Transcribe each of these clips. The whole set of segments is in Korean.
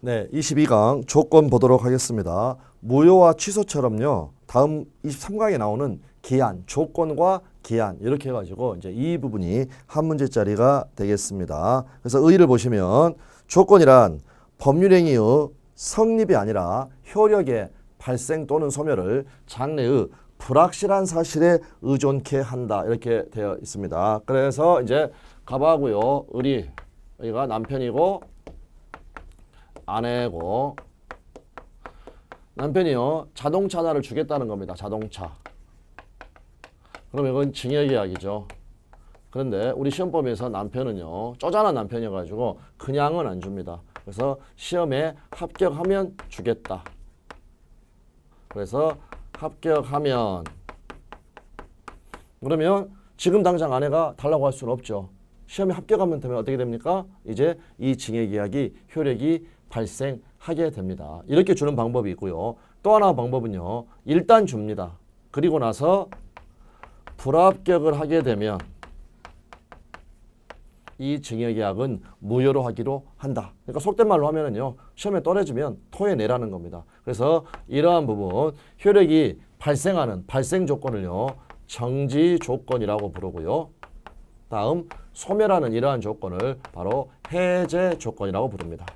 네, 22강 조건 보도록 하겠습니다. 무효와 취소처럼요. 다음 23강에 나오는 기한, 조건과 기한 이렇게 해가지고 이제 이 부분이 한 문제짜리가 되겠습니다. 그래서 의의를 보시면 조건이란 법률행위의 성립이 아니라 효력의 발생 또는 소멸을 장래의 불확실한 사실에 의존케 한다 이렇게 되어 있습니다. 그래서 이제 가바고요, 의리 여기가 남편이고 아내고 남편이요 자동차 하나를 주겠다는 겁니다. 자동차. 그럼 이건 증여 계약이죠. 그런데 우리 시험법에서 남편은요 쪼잔한 남편이어가지고 그냥은 안 줍니다. 그래서 시험에 합격하면 주겠다. 그래서 합격하면 그러면 지금 당장 아내가 달라고 할 수는 없죠. 시험에 합격하면 되면 어떻게 됩니까? 이제 이 증여계약이 효력이 발생하게 됩니다. 이렇게 주는 방법이 있고요. 또 하나 방법은요. 일단 줍니다. 그리고 나서 불합격을 하게 되면 이 증여계약은 무효로 하기로 한다. 그러니까 속된 말로 하면은요. 시험에 떨어지면 토해내라는 겁니다. 그래서 이러한 부분 효력이 발생하는 발생 조건을요. 정지 조건이라고 부르고요. 다음 소멸하는 이러한 조건을 바로 해제 조건이라고 부릅니다.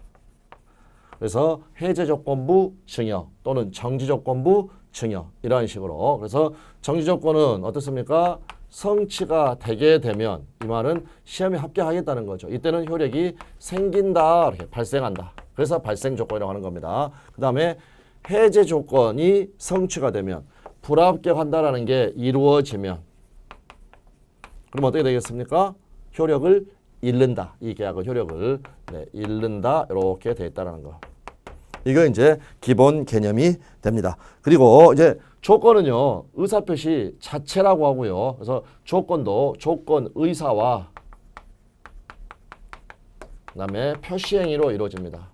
그래서 해제 조건부 증여 또는 정지 조건부 증여 이러한 식으로 그래서 정지 조건은 어떻습니까? 성취가 되게 되면 이 말은 시험에 합격하겠다는 거죠. 이때는 효력이 생긴다 이렇게 발생한다. 그래서 발생 조건이라고 하는 겁니다. 그 다음에 해제 조건이 성취가 되면 불합격한다라는 게 이루어지면 그럼 어떻게 되겠습니까? 효력을 잃는다. 이 계약은 효력을 네, 잃는다. 이렇게 돼 있다라는 거. 이거 이제 기본 개념이 됩니다. 그리고 이제 조건은요 의사표시 자체라고 하고요. 그래서 조건도 조건 의사와 그다음에 표시 행위로 이루어집니다.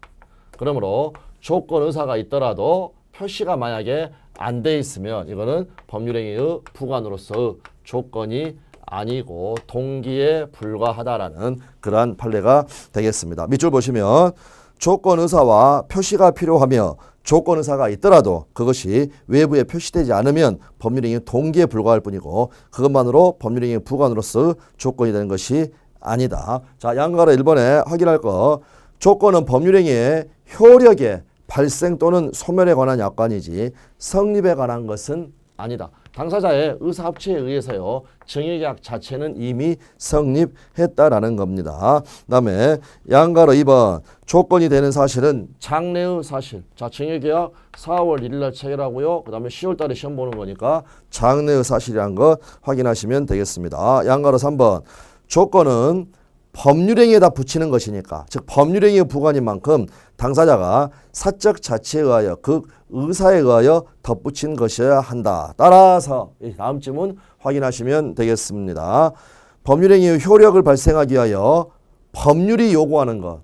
그러므로 조건 의사가 있더라도 표시가 만약에 안 돼 있으면 이거는 법률행위의 부관으로서 조건이 아니고 동기에 불과하다라는 그러한 판례가 되겠습니다. 밑줄 보시면 조건 의사와 표시가 필요하며 조건 의사가 있더라도 그것이 외부에 표시되지 않으면 법률행위 동기에 불과할 뿐이고 그것만으로 법률행위 부관으로서 조건이 되는 것이 아니다. 자, 양가로 1번에 확인할 거 조건은 법률행위의 효력에 발생 또는 소멸에 관한 약관이지 성립에 관한 것은 아니다. 당사자의 의사합치에 의해서요 증여계약 자체는 이미 성립했다라는 겁니다. 그다음에 양가로 2번 조건이 되는 사실은 장래의 사실. 자 증여계약 4월 1일 날 체결하고요. 그 다음에 10월 달에 시험 보는 거니까 장래의 사실이란 것 확인하시면 되겠습니다. 양가로 3번 조건은 법률행위에다 붙이는 것이니까 즉 법률행위의 부관인 만큼 당사자가 사적 자치에 의하여 그 의사에 의하여 덧붙인 것이어야 한다. 따라서 이 다음 질문 확인하시면 되겠습니다. 법률행위의 효력을 발생하기 위하여 법률이 요구하는 것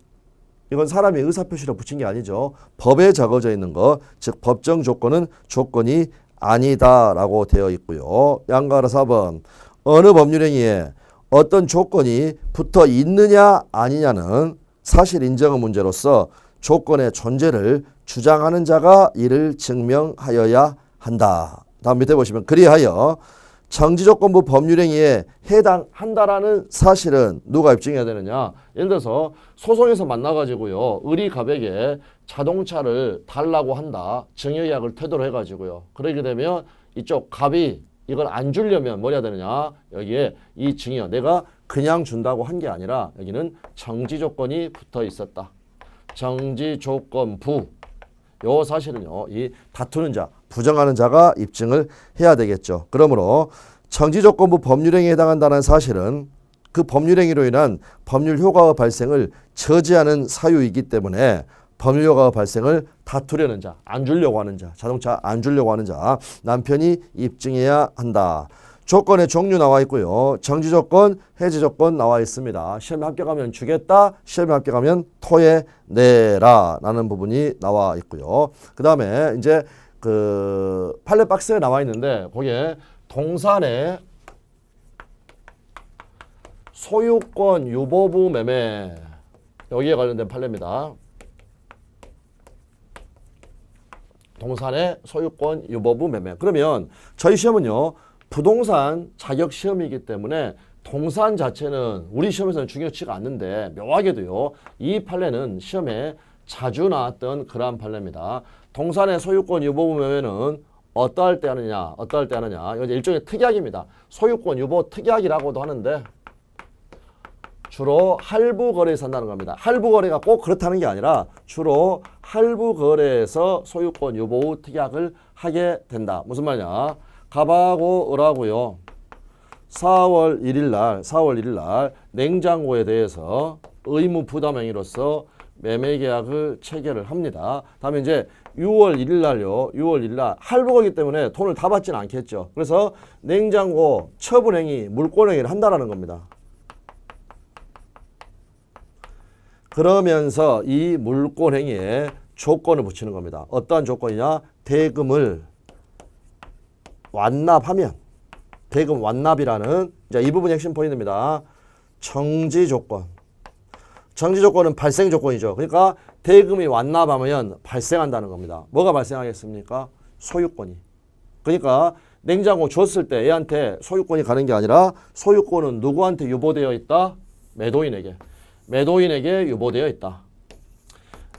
이건 사람이 의사표시로 붙인 게 아니죠. 법에 적어져 있는 것, 즉 법정 조건은 조건이 아니다라고 되어 있고요. 양가로 4번 어느 법률행위에 어떤 조건이 붙어 있느냐 아니냐는 사실 인정의 문제로서 조건의 존재를 주장하는 자가 이를 증명하여야 한다. 다음 밑에 보시면 그리하여 정지조건부 법률행위에 해당한다라는 사실은 누가 입증해야 되느냐? 예를 들어서 소송에서 만나가지고요 의리가백에 자동차를 달라고 한다 증여계약을 태도로 해가지고요 그러게 되면 이쪽 갑이 이걸 안 주려면 뭐 해야 되느냐? 여기에 이 증여 내가 그냥 준다고 한 게 아니라 여기는 정지 조건이 붙어 있었다. 정지 조건 부 요 사실은요 이 다투는 자 부정하는 자가 입증을 해야 되겠죠. 그러므로 정지 조건부 법률행위에 해당한다는 사실은 그 법률행위로 인한 법률 효과의 발생을 저지하는 사유이기 때문에 법률 효과의 발생을 다투려는 자, 안 주려고 하는 자, 자동차 안 주려고 하는 자, 남편이 입증해야 한다. 조건의 종류 나와 있고요. 정지 조건, 해지 조건 나와 있습니다. 시험에 합격하면 주겠다. 시험에 합격하면 토해 내라. 라는 부분이 나와 있고요. 그 다음에 이제 그 판례 박스에 나와 있는데 거기에 동산의 소유권 유보부 매매 여기에 관련된 판례입니다. 동산의 소유권 유보부 매매. 그러면 저희 시험은요. 부동산 자격 시험이기 때문에 동산 자체는 우리 시험에서는 중요치가 않는데 묘하게도요. 이 판례는 시험에 자주 나왔던 그러한 판례입니다. 동산의 소유권 유보부 매매는 어떠할 때 하느냐, 어떠할 때 하느냐. 이건 일종의 특약입니다. 소유권 유보 특약이라고도 하는데 주로 할부 거래에서 한다는 겁니다. 할부 거래가 꼭 그렇다는 게 아니라 주로 할부 거래에서 소유권 유보 후 특약을 하게 된다. 무슨 말이냐? 갑하고 을하고요. 4월 1일 날, 4월 1일 날 냉장고에 대해서 의무 부담 행위로서 매매 계약을 체결을 합니다. 다음에 이제 6월 1일 날요. 6월 1일 날 할부거기 때문에 돈을 다 받지는 않겠죠. 그래서 냉장고 처분 행위, 물권 행위를 한다라는 겁니다. 그러면서 이 물권 행위에 조건을 붙이는 겁니다. 어떠한 조건이냐? 대금을 완납하면 대금 완납이라는 이제 이 부분이 핵심 포인트입니다. 정지 조건. 정지 조건은 발생 조건이죠. 그러니까 대금이 완납하면 발생한다는 겁니다. 뭐가 발생하겠습니까? 소유권이. 그러니까 냉장고 줬을 때 얘한테 소유권이 가는 게 아니라 소유권은 누구한테 유보되어 있다? 매도인에게. 매도인에게 유보되어 있다.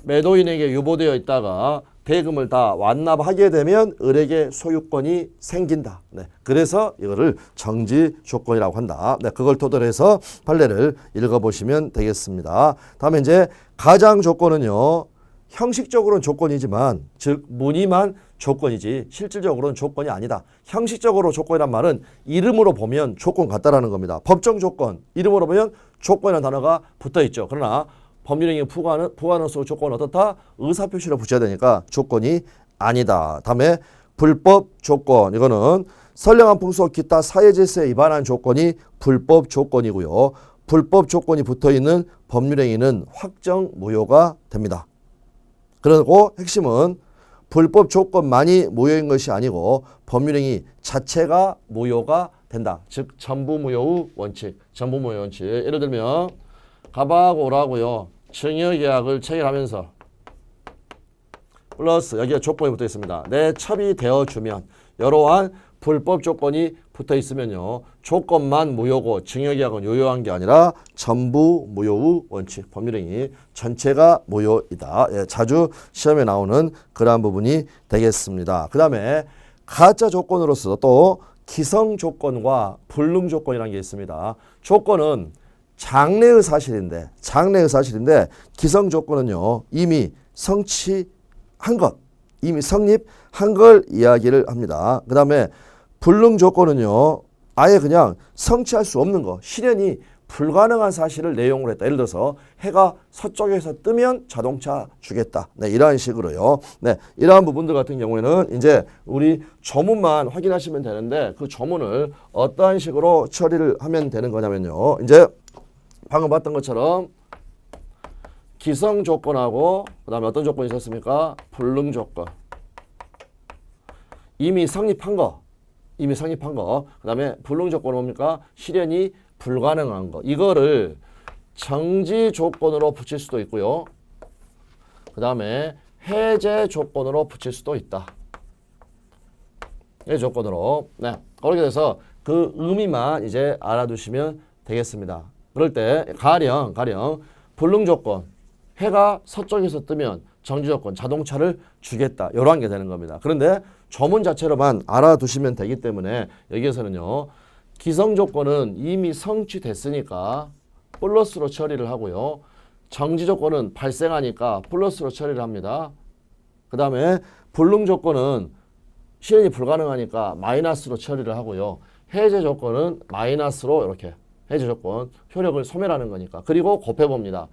매도인에게 유보되어 있다가 대금을 다 완납하게 되면 을에게 소유권이 생긴다. 네. 그래서 이거를 정지 조건이라고 한다. 네. 그걸 토대로 해서 판례를 읽어보시면 되겠습니다. 다음에 이제 가장 조건은요. 형식적으로는 조건이지만 즉 무늬만 조건이지 실질적으로는 조건이 아니다. 형식적으로 조건이란 말은 이름으로 보면 조건 같다라는 겁니다. 법정 조건 이름으로 보면 조건이라는 단어가 붙어 있죠. 그러나 법률행위 부과는 부과는수 조건은 어떻다? 의사 표시를 붙여야 되니까 조건이 아니다. 다음에 불법 조건 이거는 선량한 풍속 기타 사회 질서에 위반한 조건이 불법 조건이고요. 불법 조건이 붙어 있는 법률행위는 확정 무효가 됩니다. 그리고 핵심은 불법 조건만이 무효인 것이 아니고 법률행위 자체가 무효가 된다. 즉 전부 무효의 원칙, 전부 무효 원칙. 예를 들면 가바하고 오라고요. 증여계약을 체결하면서 플러스 여기에 조건이 붙어 있습니다. 내 첩이 되어주면 여러한 불법 조건이 붙어 있으면요. 조건만 무효고 증여계약은 유효한 게 아니라 전부 무효의 원칙 법률행위 전체가 무효이다. 예, 자주 시험에 나오는 그러한 부분이 되겠습니다. 그 다음에 가짜 조건으로서 또 기성 조건과 불능 조건이라는 게 있습니다. 조건은 장래의 사실인데 장래의 사실인데 기성 조건은요 이미 성취한 것 이미 성립한 걸 이야기를 합니다. 그 다음에 불능 조건은요 아예 그냥 성취할 수 없는 거 실현이 불가능한 사실을 내용으로 했다. 예를 들어서 해가 서쪽에서 뜨면 자동차 주겠다. 네, 이러한 식으로요. 네, 이러한 부분들 같은 경우에는 이제 우리 조문만 확인하시면 되는데 그 조문을 어떠한 식으로 처리를 하면 되는 거냐면요. 이제 방금 봤던 것처럼 기성 조건하고 그 다음에 어떤 조건이 있었습니까? 불능 조건. 이미 성립한 거. 이미 성립한 거. 그 다음에 불능 조건은 뭡니까? 실현이 불가능한 거. 이거를 정지 조건으로 붙일 수도 있고요. 그 다음에 해제 조건으로 붙일 수도 있다. 이 조건으로. 네. 그렇게 돼서 그 의미만 이제 알아두시면 되겠습니다. 그럴 때 가령 가령 불능 조건 해가 서쪽에서 뜨면 정지 조건 자동차를 주겠다 이러한 게 되는 겁니다. 그런데 조문 자체로만 알아두시면 되기 때문에 여기에서는요 기성 조건은 이미 성취됐으니까 플러스로 처리를 하고요 정지 조건은 발생하니까 플러스로 처리를 합니다. 그 다음에 불능 조건은 실현이 불가능하니까 마이너스로 처리를 하고요 해제 조건은 마이너스로 이렇게 해제 조건 효력을 소멸하는 거니까 그리고 곱해봅니다.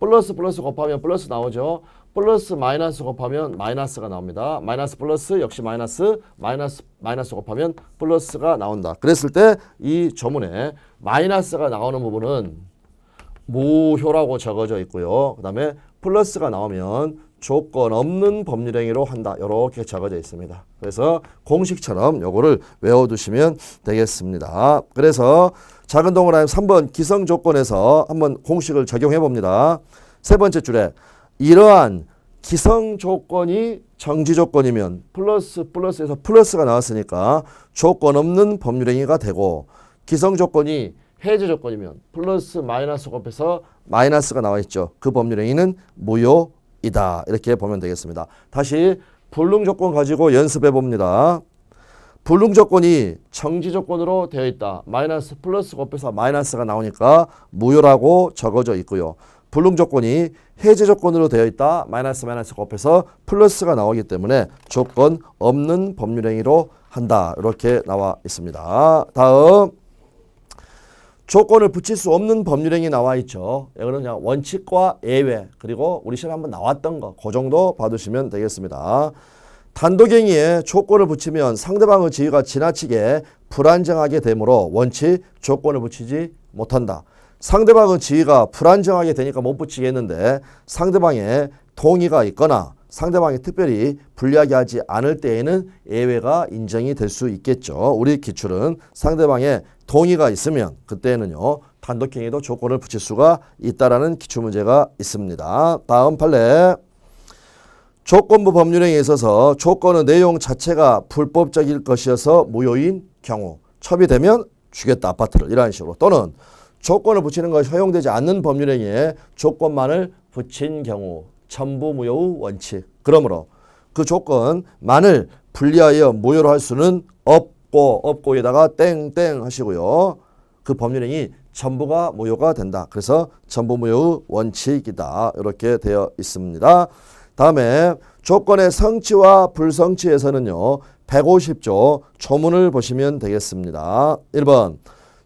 플러스 플러스 곱하면 플러스 나오죠. 플러스 마이너스 곱하면 마이너스가 나옵니다. 마이너스 플러스 역시 마이너스 마이너스 마이너스 곱하면 플러스가 나온다. 그랬을 때 이 조문에 마이너스가 나오는 부분은 무효라고 적어져 있고요. 그 다음에 플러스가 나오면 조건 없는 법률행위로 한다. 이렇게 적어져 있습니다. 그래서 공식처럼 요거를 외워두시면 되겠습니다. 그래서 작은 동그라미 3번 기성 조건에서 한번 공식을 적용해 봅니다. 세 번째 줄에 이러한 기성 조건이 정지 조건이면 플러스 플러스에서 플러스가 나왔으니까 조건 없는 법률행위가 되고 기성 조건이 해제 조건이면 플러스 마이너스 곱해서 마이너스가 나와 있죠. 그 법률행위는 무효 이다. 이렇게 보면 되겠습니다. 다시 불능 조건 가지고 연습해 봅니다. 불능 조건이 정지 조건으로 되어 있다. 마이너스 플러스 곱해서 마이너스가 나오니까 무효라고 적어져 있고요. 불능 조건이 해제 조건으로 되어 있다. 마이너스 마이너스 곱해서 플러스가 나오기 때문에 조건 없는 법률 행위로 한다. 이렇게 나와 있습니다. 다음 조건을 붙일 수 없는 법률행위 나와 있죠. 이거는 그냥 원칙과 예외 그리고 우리 시험에 한번 나왔던 거 그 정도 봐두시면 되겠습니다. 단독행위에 조건을 붙이면 상대방의 지위가 지나치게 불안정하게 되므로 원칙 조건을 붙이지 못한다. 상대방의 지위가 불안정하게 되니까 못 붙이겠는데 상대방의 동의가 있거나 상대방이 특별히 불리하게 하지 않을 때에는 예외가 인정이 될 수 있겠죠. 우리 기출은 상대방의 동의가 있으면 그때는요 단독행위도 조건을 붙일 수가 있다라는 기출 문제가 있습니다. 다음 판례. 조건부 법률행위에 있어서 조건의 내용 자체가 불법적일 것이어서 무효인 경우 첩이되면 주겠다 아파트를 이러한 식으로 또는 조건을 붙이는 것이 허용되지 않는 법률행위에 조건만을 붙인 경우 전부 무효의 원칙. 그러므로 그 조건만을 분리하여 무효로 할 수는 없고 없고에다가 땡땡 하시고요. 그 법률행위 전부가 무효가 된다. 그래서 전부 무효의 원칙이다. 이렇게 되어 있습니다. 다음에 조건의 성취와 불성취에서는요 150조 조문을 보시면 되겠습니다. 1번.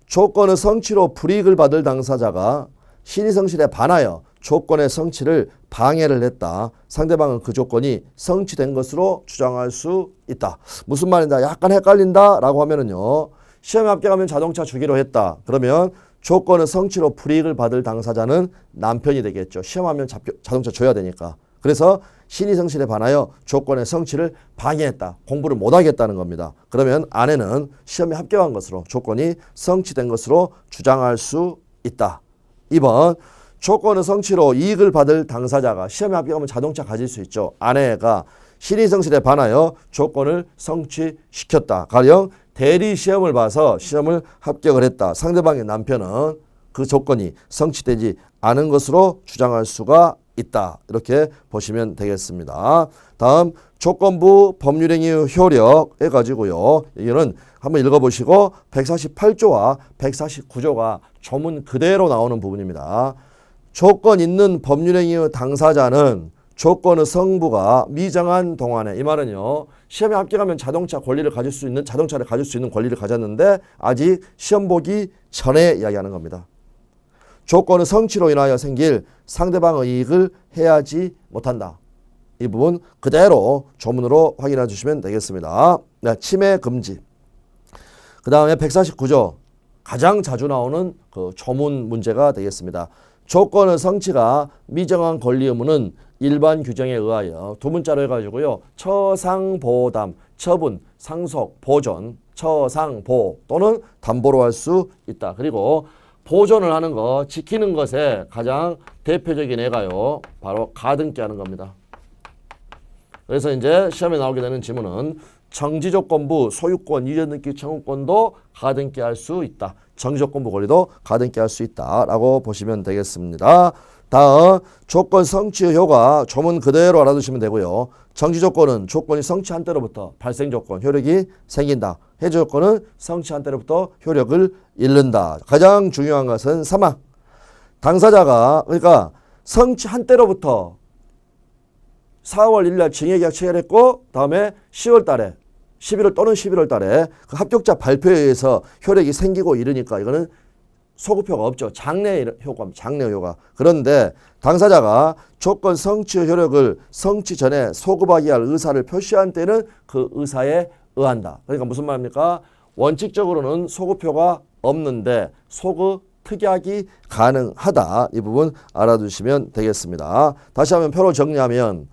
조건의 성취로 불이익을 받을 당사자가 신의성실에 반하여 조건의 성취를 방해를 했다. 상대방은 그 조건이 성취된 것으로 주장할 수 있다. 무슨 말인가? 약간 헷갈린다 라고 하면은요. 시험에 합격하면 자동차 주기로 했다. 그러면 조건의 성취로 불이익을 받을 당사자는 남편이 되겠죠. 시험하면 잡- 자동차 줘야 되니까. 그래서 신의 성실에 반하여 조건의 성취를 방해했다. 공부를 못하겠다는 겁니다. 그러면 아내는 시험에 합격한 것으로 조건이 성취된 것으로 주장할 수 있다. 2번 조건의 성취로 이익을 받을 당사자가 시험에 합격하면 자동차 가질 수 있죠. 아내가 신의 성실에 반하여 조건을 성취시켰다. 가령 대리 시험을 봐서 시험을 합격을 했다. 상대방의 남편은 그 조건이 성취되지 않은 것으로 주장할 수가 있다. 이렇게 보시면 되겠습니다. 다음 조건부 법률행위 효력 해가지고요. 이거는 한번 읽어보시고 148조와 149조가 조문 그대로 나오는 부분입니다. 조건 있는 법률행위의 당사자는 조건의 성부가 미정한 동안에 이 말은요 시험에 합격하면 자동차 권리를 가질 수 있는 자동차를 가질 수 있는 권리를 가졌는데 아직 시험 보기 전에 이야기하는 겁니다. 조건의 성취로 인하여 생길 상대방의 이익을 해하지 못한다. 이 부분 그대로 조문으로 확인해 주시면 되겠습니다. 네, 침해 금지. 그 다음에 149조 가장 자주 나오는 그 조문 문제가 되겠습니다. 조건의 성취가 미정한 권리 의무는 일반 규정에 의하여 두 문자로 해가지고요. 처상보담, 처분, 상속, 보존, 처상보 또는 담보로 할 수 있다. 그리고 보존을 하는 거, 지키는 것에 가장 대표적인 애가요. 바로 가등기 하는 겁니다. 그래서 이제 시험에 나오게 되는 지문은 정지조건부 소유권 이전 등기 청구권도 가등기 할 수 있다. 정지조건부 권리도 가등기 할 수 있다라고 보시면 되겠습니다. 다음 조건 성취의 효과 조문 그대로 알아두시면 되고요. 정지 조건은 조건이 성취한 때로부터 발생 조건 효력이 생긴다. 해제 조건은 성취한 때로부터 효력을 잃는다. 가장 중요한 것은 사망. 당사자가 그러니까 성취한 때로부터 4월 1일 징계계약 체결했고 다음에 10월 달에 11월 또는 11월 달에 그 합격자 발표에 의해서 효력이 생기고 이러니까 이거는 소급효가 없죠. 장래 효과, 장래 효과. 그런데 당사자가 조건 성취 효력을 성취 전에 소급하기 할 의사를 표시한 때는 그 의사에 의한다. 그러니까 무슨 말입니까? 원칙적으로는 소급효가 없는데 소급 특약이 가능하다. 이 부분 알아두시면 되겠습니다. 다시 한번 표로 정리하면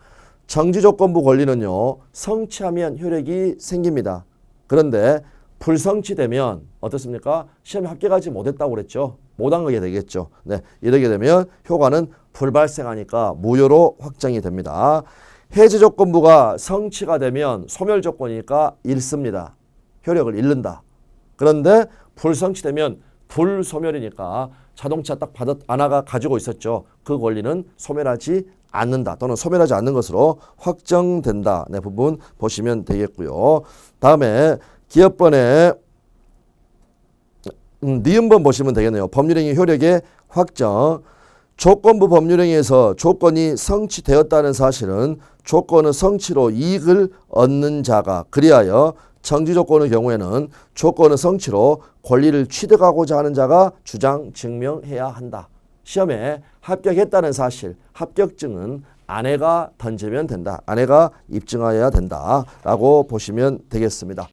정지조건부 권리는요. 성취하면 효력이 생깁니다. 그런데 불성취되면 어떻습니까? 시험에 합격하지 못했다고 그랬죠. 못한 거게 되겠죠. 네, 이러게 되면 효과는 불발생하니까 무효로 확정이 됩니다. 해제 조건부가 성취가 되면 소멸 조건이니까 잃습니다. 효력을 잃는다. 그런데 불성취되면 불소멸이니까 자동차 딱 받았 아나가 가지고 있었죠. 그 권리는 소멸하지 않는다 또는 소멸하지 않는 것으로 확정된다. 네 부분 보시면 되겠고요. 다음에 기업번에 음, 니은번 보시면 되겠네요. 법률행위 효력의 확정. 조건부 법률행위에서 조건이 성취되었다는 사실은 조건의 성취로 이익을 얻는 자가 그리하여 정지 조건의 경우에는 조건의 성취로 권리를 취득하고자 하는 자가 주장 증명해야 한다. 시험에 합격했다는 사실, 합격증은 아내가 던지면 된다. 아내가 입증하여야 된다라고 보시면 되겠습니다.